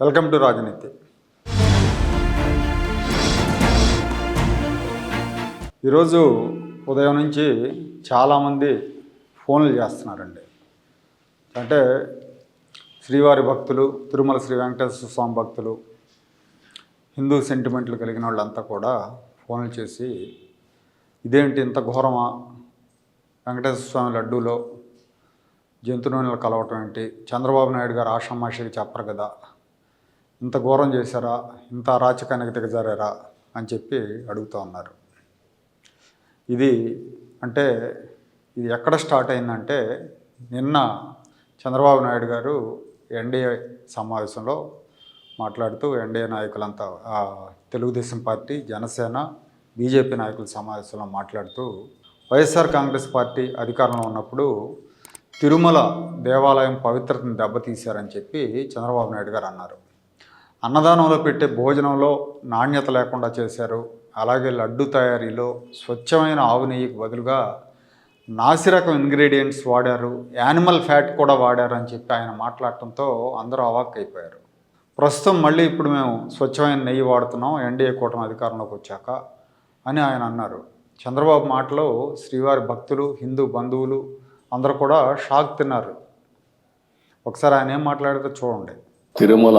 Welcome to రాజనీతి. ఈరోజు ఉదయం నుంచి చాలామంది ఫోన్లు చేస్తున్నారండి. అంటే శ్రీవారి భక్తులు తిరుమల శ్రీ వెంకటేశ్వర స్వామి భక్తులు హిందూ సెంటిమెంట్లు కలిగిన వాళ్ళంతా కూడా ఫోన్లు చేసి ఇదేంటి ఇంత ఘోరమా? వెంకటేశ్వర స్వామి లడ్డూలో జంతు నూనెలు కలవటం ఏంటి? చంద్రబాబు నాయుడు గారు ఆషామాషికి చెప్పరు కదా? ఇంత ఘోరం చేశారా? ఇంత అరాచకానికి దిగజారారా? అని చెప్పి అడుగుతూ ఉన్నారు. ఇది అంటే ఇది ఎక్కడ స్టార్ట్ అయిందంటే నిన్న చంద్రబాబు నాయుడు గారు ఎన్డీఏ సమావేశంలో మాట్లాడుతూ ఎన్డీఏ నాయకులంతా తెలుగుదేశం పార్టీ జనసేన బీజేపీ నాయకుల సమావేశంలో మాట్లాడుతూ వైఎస్ఆర్ కాంగ్రెస్ పార్టీ అధికారంలో ఉన్నప్పుడు తిరుమల దేవాలయం పవిత్రతను దెబ్బతీశారని చెప్పి చంద్రబాబు నాయుడు గారు అన్నారు. అన్నదానంలో పెట్టే భోజనంలో నాణ్యత లేకుండా చేశారు. అలాగే లడ్డు తయారీలో స్వచ్ఛమైన ఆవు నెయ్యికి బదులుగా నాసిరకం ఇంగ్రీడియంట్స్ వాడారు. యానిమల్ ఫ్యాట్ కూడా వాడారు అని చెప్పి ఆయన మాట్లాడటంతో అందరూ అవాక్ అయిపోయారు. ప్రస్తుతం మళ్ళీ ఇప్పుడు మేము స్వచ్ఛమైన నెయ్యి వాడుతున్నాం ఎన్డీఏ కూటమి అధికారంలోకి వచ్చాక అని ఆయన అన్నారు. చంద్రబాబు మాటలో శ్రీవారి భక్తులు హిందూ బంధువులు అందరూ కూడా షాక్ తిన్నారు. ఒకసారి ఆయన ఏం మాట్లాడితే చూడండి. తిరుమల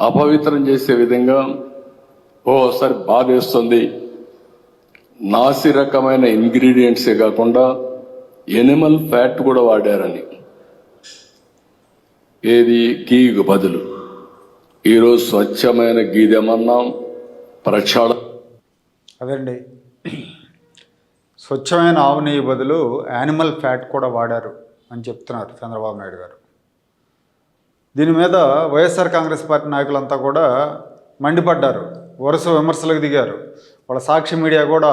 అపవిత్రం చేసే విధంగా ఓసారి బాధేస్తుంది. నాసి రకమైన ఇంగ్రీడియంట్సే కాకుండా ఎనిమల్ ఫ్యాట్ కూడా వాడారని. ఏది? గీకు బదులు. ఈరోజు స్వచ్ఛమైన గీదేమన్నాం ప్రక్షాళ అదండి. స్వచ్ఛమైన ఆవు నెయ్యి బదులు యానిమల్ ఫ్యాట్ కూడా వాడారు అని చెప్తున్నారు చంద్రబాబు నాయుడు గారు. దీని మీద వైఎస్ఆర్ కాంగ్రెస్ పార్టీ నాయకులంతా కూడా మండిపడ్డారు. వరుస విమర్శలకు దిగారు. వాళ్ళ సాక్షి మీడియా కూడా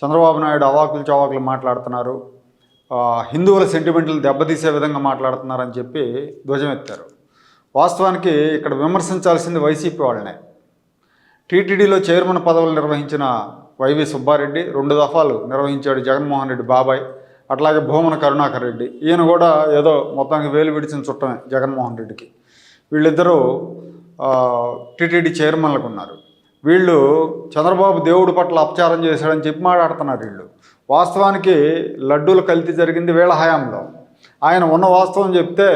చంద్రబాబు నాయుడు అవాకులు చవాకులు మాట్లాడుతున్నారు. హిందువుల సెంటిమెంట్లు దెబ్బతీసే విధంగా మాట్లాడుతున్నారని చెప్పి ధ్వజమెత్తారు. వాస్తవానికి ఇక్కడ విమర్శించాల్సింది వైసీపీ వాళ్ళనే. టీటీడీలో చైర్మన్ పదవులు నిర్వహించిన వైవి సుబ్బారెడ్డి రెండు దఫాలు నిర్వహించాడు జగన్మోహన్ రెడ్డి బాబాయ్. అట్లాగే భూమన కరుణాకర్ రెడ్డి. ఈయన కూడా ఏదో మొత్తానికి వేలు విడిచిన చుట్టమే జగన్మోహన్ రెడ్డికి. వీళ్ళిద్దరూ టీటీడీ చైర్మన్లకు ఉన్నారు. వీళ్ళు చంద్రబాబు దేవుడి పట్ల అపచారం చేశాడని చెప్పి మాట్లాడుతున్నారు వీళ్ళు. వాస్తవానికి లడ్డూల కల్తీ జరిగింది వీళ్ళ హయాంలో ఆయన ఉన్న వాస్తవం చెప్తే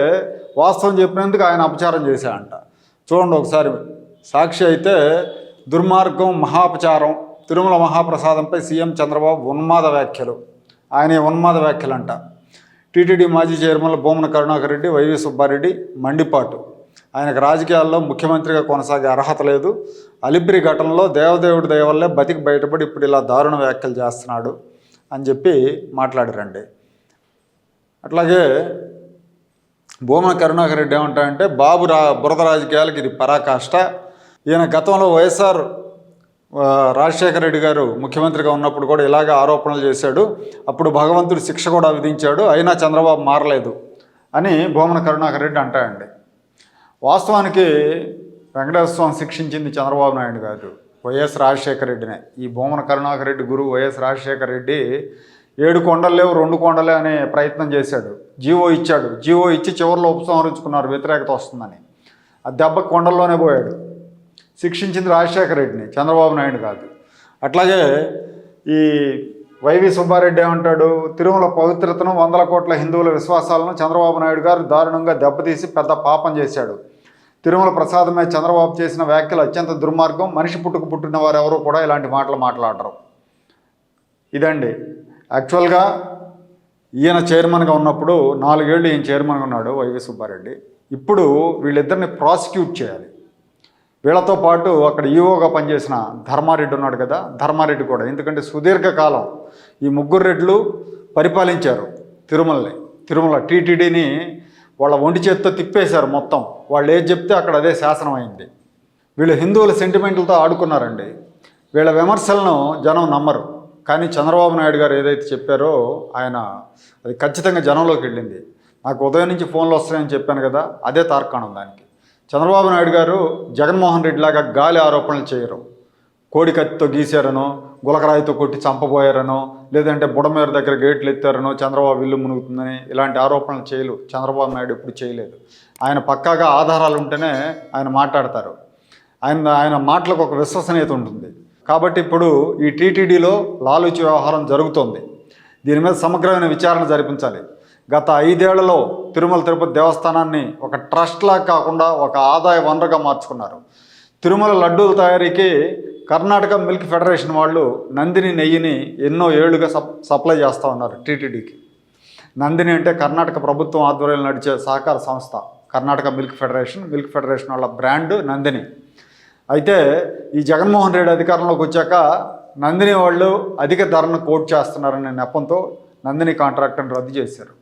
వాస్తవం చెప్పినందుకు ఆయన అపచారం చేశాడంట. చూడండి ఒకసారి. సాక్షి అయితే దుర్మార్గం మహాపచారం తిరుమల మహాప్రసాదంపై సీఎం చంద్రబాబు ఉన్మాద వ్యాఖ్యలు. ఆయన ఉన్మాద వ్యాఖ్యలంట. టీటీడీ మాజీ చైర్మన్లు భూమన కరుణాకర్ రెడ్డి వైవి సుబ్బారెడ్డి మండిపాటు. ఆయనకు రాజకీయాల్లో ముఖ్యమంత్రిగా కొనసాగే అర్హత లేదు. అలిపిరి ఘటనలో దేవదేవుడి దయవల్లే బతికి బయటపడి ఇప్పుడు ఇలా దారుణ వ్యాఖ్యలు చేస్తున్నాడు అని చెప్పి మాట్లాడారండి. అట్లాగే భూమన కరుణాకర్ రెడ్డి ఏమంటాడంటే బాబు రా బురద రాజకీయాలకు ఇది పరాకాష్ట. ఈయన గతంలో వైఎస్ఆర్ రాజశేఖర రెడ్డి గారు ముఖ్యమంత్రిగా ఉన్నప్పుడు కూడా ఇలాగే ఆరోపణలు చేశాడు. అప్పుడు భగవంతుడు శిక్ష కూడా విధించాడు. అయినా చంద్రబాబు మారలేదు అని భూమన కరుణాకర్ రెడ్డి అంటాడండి. వాస్తవానికి వెంకటేశ్వర స్వామి శిక్షించింది చంద్రబాబు నాయుడు గారు వైఎస్ రాజశేఖర రెడ్డినే. ఈ భూమన కరుణాకర్ రెడ్డి గురువు వైఎస్ రాజశేఖర రెడ్డి ఏడు కొండలు లేవు రెండు కొండలే అనే ప్రయత్నం చేశాడు. జీవో ఇచ్చాడు. జీవో ఇచ్చి చివరిలో ఉపసంహరించుకున్నారు. వ్యతిరేకత వస్తుందని. ఆ దెబ్బ కొండల్లోనే పోయాడు. శిక్షించింది రాజశేఖర రెడ్డిని చంద్రబాబు నాయుడు కాదు. అట్లాగే ఈ వైవి సుబ్బారెడ్డి ఏమంటాడు తిరుమల పవిత్రతను వందల కోట్ల హిందువుల విశ్వాసాలను చంద్రబాబు నాయుడు గారు దారుణంగా దెబ్బతీసి పెద్ద పాపం చేశాడు. తిరుమల ప్రసాదమే చంద్రబాబు చేసిన వ్యాఖ్యలు అత్యంత దుర్మార్గం. మనిషి పుట్టుకు పుట్టిన వారు ఎవరు కూడా ఇలాంటి మాటలు మాట్లాడరు. ఇదండి. యాక్చువల్గా ఈయన చైర్మన్గా ఉన్నప్పుడు నాలుగేళ్ళు ఈయన చైర్మన్గా ఉన్నాడు వైవి సుబ్బారెడ్డి. ఇప్పుడు వీళ్ళిద్దరిని ప్రాసిక్యూట్ చేయాలి. వీళ్ళతో పాటు అక్కడ ఈవోగా పనిచేసిన ధర్మారెడ్డి ఉన్నాడు కదా ధర్మారెడ్డి కూడా. ఎందుకంటే సుదీర్ఘకాలం ఈ ముగ్గురు రెడ్లు పరిపాలించారు తిరుమలని. తిరుమల టీటీడీని వాళ్ళ ఒంటి చేత్తో తిప్పేశారు మొత్తం. వాళ్ళు ఏది చెప్తే అక్కడ అదే శాసనం అయింది. వీళ్ళు హిందువుల సెంటిమెంట్లతో ఆడుకున్నారండి. వీళ్ళ విమర్శలను జనం నమ్మరు. కానీ చంద్రబాబు నాయుడు గారు ఏదైతే చెప్పారో ఆయన అది ఖచ్చితంగా జనంలోకి వెళ్ళింది. నాకు ఉదయం నుంచి ఫోన్లు వస్తాయని చెప్పాను కదా అదే తార్కాణం దానికి. చంద్రబాబు నాయుడు గారు జగన్మోహన్ రెడ్డి లాగా గాలి ఆరోపణలు చేయరు. కోడి కత్తితో గీశారనో గులకరాయితో కొట్టి చంపబోయారనో లేదంటే బుడమేరు దగ్గర గేట్లు ఎత్తారనో చంద్రబాబు ఇల్లు మునుగుతుందని ఇలాంటి ఆరోపణలు చేయలు చంద్రబాబు నాయుడు ఎప్పుడు చేయలేదు. ఆయన పక్కాగా ఆధారాలు ఉంటేనే ఆయన మాట్లాడతారు. ఆయన ఆయన మాటలకు ఒక విశ్వసనీయత ఉంటుంది. కాబట్టి ఇప్పుడు ఈ టీటీడీలో లాలూచి వ్యవహారం జరుగుతోంది. దీని మీద సమగ్రమైన విచారణ జరిపించాలి. గత ఐదేళ్ళలో తిరుమల తిరుపతి దేవస్థానాన్ని ఒక ట్రస్ట్లా కాకుండా ఒక ఆదాయ వనరుగా మార్చుకున్నారు. తిరుమల లడ్డూల తయారీకి కర్ణాటక మిల్క్ ఫెడరేషన్ వాళ్ళు నందిని నెయ్యిని ఎన్నో ఏళ్ళుగా సప్ సప్లై చేస్తూ ఉన్నారు టీటీడీకి. నందిని అంటే కర్ణాటక ప్రభుత్వం ఆధ్వర్యంలో నడిచే సహకార సంస్థ. Karnataka milk federation milk federation వాళ్ళ బ్రాండ్ నందిని. అయితే ఈ జగన్మోహన్ రెడ్డి అధికారంలోకి వచ్చాక నందిని వాళ్ళు అధిక ధరను కోట్ చేస్తున్నారనే నెపంతో నందిని కాంట్రాక్ట్ని రద్దు చేశారు.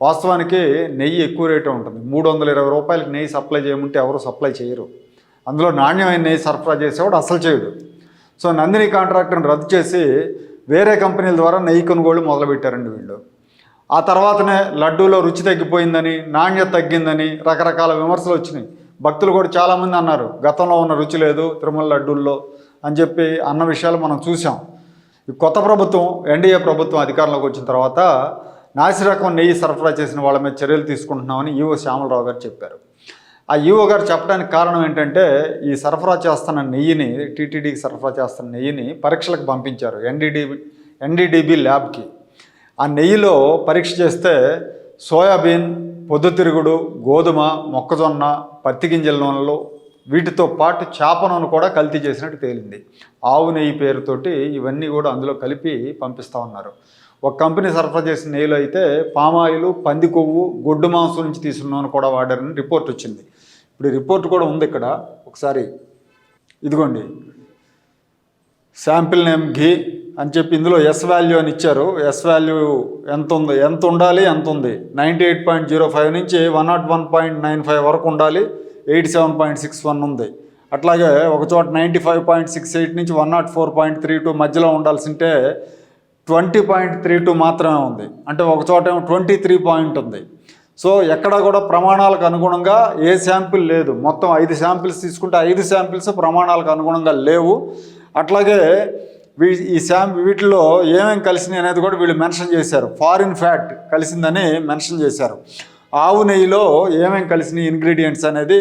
వాస్తవానికి నెయ్యి ఎక్కువ రేటే ఉంటుంది. మూడు వందల ఇరవై రూపాయలకి నెయ్యి సప్లై చేయమంటే ఎవరు సప్లై చేయరు. అందులో నాణ్యమైన నెయ్యి సరఫరా చేసేవాడు అసలు చేయడు. సో నందిని కాంట్రాక్ట్ని రద్దు చేసి వేరే కంపెనీల ద్వారా నెయ్యి కొనుగోలు మొదలుపెట్టారండి వీళ్ళు. ఆ తర్వాతనే లడ్డూలో రుచి తగ్గిపోయిందని నాణ్యత తగ్గిందని రకరకాల విమర్శలు వచ్చినాయి. భక్తులు కూడా చాలామంది అన్నారు గతంలో ఉన్న రుచి లేదు తిరుమల లడ్డూల్లో అని చెప్పి అన్న విషయాలు మనం చూసాం. ఈ కొత్త ప్రభుత్వం ఎన్డీఏ ప్రభుత్వం అధికారంలోకి వచ్చిన తర్వాత నాసిరకం నెయ్యి సరఫరా చేసిన వాళ్ళ మీద చర్యలు తీసుకుంటున్నామని ఈవో శ్యామలరావు గారు చెప్పారు. ఆ ఈవో గారు చెప్పడానికి కారణం ఏంటంటే ఈ సరఫరా చేస్తున్న నెయ్యిని టీటీడీకి సరఫరా చేస్తున్న నెయ్యిని పరీక్షలకు పంపించారు ఎన్డీడీబీ ఎన్డీడీబీ ల్యాబ్కి. ఆ నెయ్యిలో పరీక్ష చేస్తే సోయాబీన్ పొద్దుతిరుగుడు గోధుమ మొక్కజొన్న పత్తి గింజల నూనెలు వీటితో పాటు చేప నూనె కూడా కల్తీ చేసినట్టు తేలింది. ఆవు నెయ్యి పేరుతోటి ఇవన్నీ కూడా అందులో కలిపి పంపిస్తూ ఉన్నారు. ఒక కంపెనీ సరఫరా చేసిన నెయ్యిలో అయితే పామాయిలు పంది కొవ్వు గొడ్డు మాంసం నుంచి తీసిన నూనె కూడా వాడారని రిపోర్ట్ వచ్చింది. ఇప్పుడు రిపోర్ట్ కూడా ఉంది ఇక్కడ. ఒకసారి ఇదిగోండి. శాంపిల్ నేమ్ ఘీ అని చెప్పి ఇందులో ఎస్ వాల్యూ అని ఇచ్చారు. ఎస్ వాల్యూ ఎంత ఉంది? ఎంత ఉండాలి? ఎంత ఉంది? Ninety eight point zero five నుంచి one naught one point nine five వరకు ఉండాలి. Eighty seven point six one ఉంది. అట్లాగే ఒక చోట ninety five point six eight నుంచి one naught four point three two మధ్యలో ఉండాల్సింటే ట్వంటీ పాయింట్ త్రీ టూ మాత్రమే ఉంది. అంటే ఒక చోట ఏమో ట్వంటీ త్రీ పాయింట్ ఉంది. సో ఎక్కడ కూడా ప్రమాణాలకు అనుగుణంగా ఏ శాంపిల్ లేదు. మొత్తం ఐదు శాంపిల్స్ తీసుకుంటే ఐదు శాంపిల్స్ ప్రమాణాలకు అనుగుణంగా లేవు. అట్లాగే వీ ఈ శాం వీటిలో ఏమేమి కలిసినాయి అనేది కూడా వీళ్ళు మెన్షన్ చేశారు. ఫారిన్ ఫ్యాట్ కలిసిందని మెన్షన్ చేశారు. ఆవు నెయ్యిలో ఏమేమి కలిసినాయి ఇంగ్రీడియంట్స్ అనేది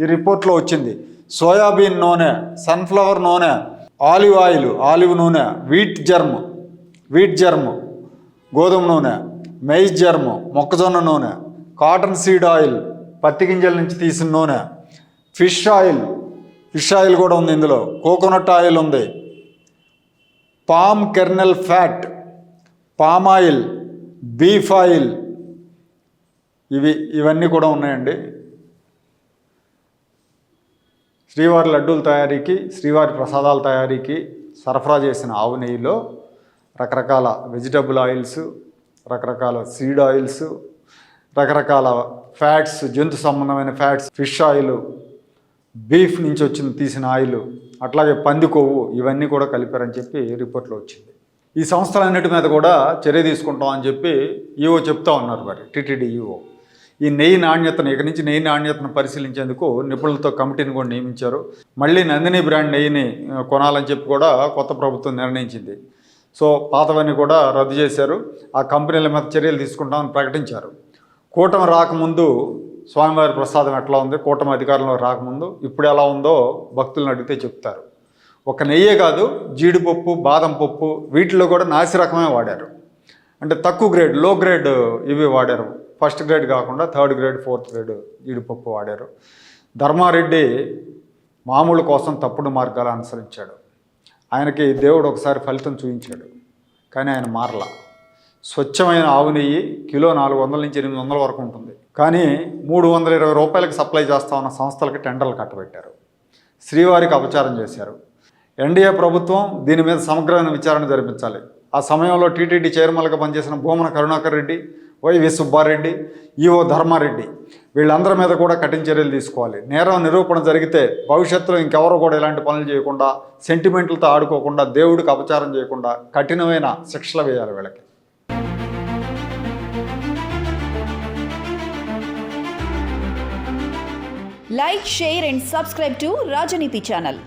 ఈ రిపోర్ట్లో వచ్చింది. సోయాబీన్ నూనె సన్ఫ్లవర్ నూనె ఆలివ్ ఆయిల్ ఆలివ్ నూనె వీట్ జర్మ్ వీట్ జర్మ్ గోధుమ నూనె మెయిజ్ జర్మ్ మొక్కజొన్న నూనె కాటన్ సీడ్ ఆయిల్ పత్తి గింజల నుంచి తీసిన నూనె ఫిష్ ఆయిల్ ఫిష్ ఆయిల్ కూడా ఉంది ఇందులో కోకోనట్ ఆయిల్ ఉంది. Palm kernel fat palm oil beef oil ఇవి ఇవన్నీ కూడా ఉన్నాయండి. శ్రీవారి లడ్డూల తయారీకి శ్రీవారి ప్రసాదాల తయారీకి సరఫరా చేసిన ఆవు నెయ్యిలో రకరకాల వెజిటబుల్ ఆయిల్స్ రకరకాల సీడ్ ఆయిల్స్ రకరకాల ఫ్యాట్స్ జంతు సంబంధమైన ఫ్యాట్స్ ఫిష్ ఆయిల్ బీఫ్ నుంచి వచ్చిన తీసిన ఆయిల్ అట్లాగే పంది కొవ్వు ఇవన్నీ కూడా కలిపారని చెప్పి రిపోర్ట్లో వచ్చింది. ఈ సంస్థలన్నిటి మీద కూడా చర్య తీసుకుంటాం అని చెప్పి ఈఓ చెప్తా ఉన్నారు మరి టీటీడీ ఈఓ ఈ నెయ్యి నాణ్యతను ఇక నుంచి నెయ్యి నాణ్యతను పరిశీలించేందుకు నిపుణులతో కమిటీని కూడా నియమించారు. మళ్ళీ నందిని బ్రాండ్ నెయ్యిని కొనాలని చెప్పి కూడా కొత్త ప్రభుత్వం నిర్ణయించింది. సో పాతవన్నీ కూడా రద్దు చేశారు. ఆ కంపెనీల మీద చర్యలు తీసుకుంటామని ప్రకటించారు. కూటమి రాకముందు స్వామివారి ప్రసాదం ఎట్లా ఉంది? కూటమి అధికారంలో రాకముందు ఇప్పుడు ఎలా ఉందో భక్తులను అడిగితే చెప్తారు. ఒక నెయ్యే కాదు జీడిపప్పు బాదం పప్పు వీటిలో కూడా నాసి రకమే వాడారు. అంటే తక్కువ గ్రేడ్లో గ్రేడ్ ఇవి వాడారు. ఫస్ట్ గ్రేడ్ కాకుండా థర్డ్ గ్రేడ్ ఫోర్త్ గ్రేడ్ జీడిపప్పు వాడారు. ధర్మారెడ్డి మామూలు కోసం తప్పుడు మార్గాలు అనుసరించాడు. ఆయనకి దేవుడు ఒకసారి ఫలితం చూపించాడు. కానీ ఆయన మారలా. స్వచ్ఛమైన ఆవు నెయ్యి కిలో నాలుగు వందల నుంచి ఎనిమిది వందల వరకు ఉంటుంది. కానీ మూడు వందల ఇరవై రూపాయలకి సప్లై చేస్తా ఉన్న సంస్థలకి టెండర్లు కట్టబెట్టారు. శ్రీవారికి అపచారం చేశారు. ఎన్డీఏ ప్రభుత్వం దీని మీద సమగ్రమైన విచారణ జరిపించాలి. ఆ సమయంలో టీటీడీ చైర్మన్గా పనిచేసిన Bhumana Karunakar Reddy Y V Subbareddy EO Dharmareddy. వీళ్ళందరి మీద కూడా కఠిన చర్యలు తీసుకోవాలి. నేరం నిరూపణ జరిగితే భవిష్యత్తులో ఇంకెవరు కూడా ఇలాంటి పనులు చేయకుండా సెంటిమెంట్లతో ఆడుకోకుండా దేవుడికి అపచారం చేయకుండా కఠినమైన శిక్షలు వేయాలి వీళ్ళకి. Like share and subscribe to Rajaneeti channel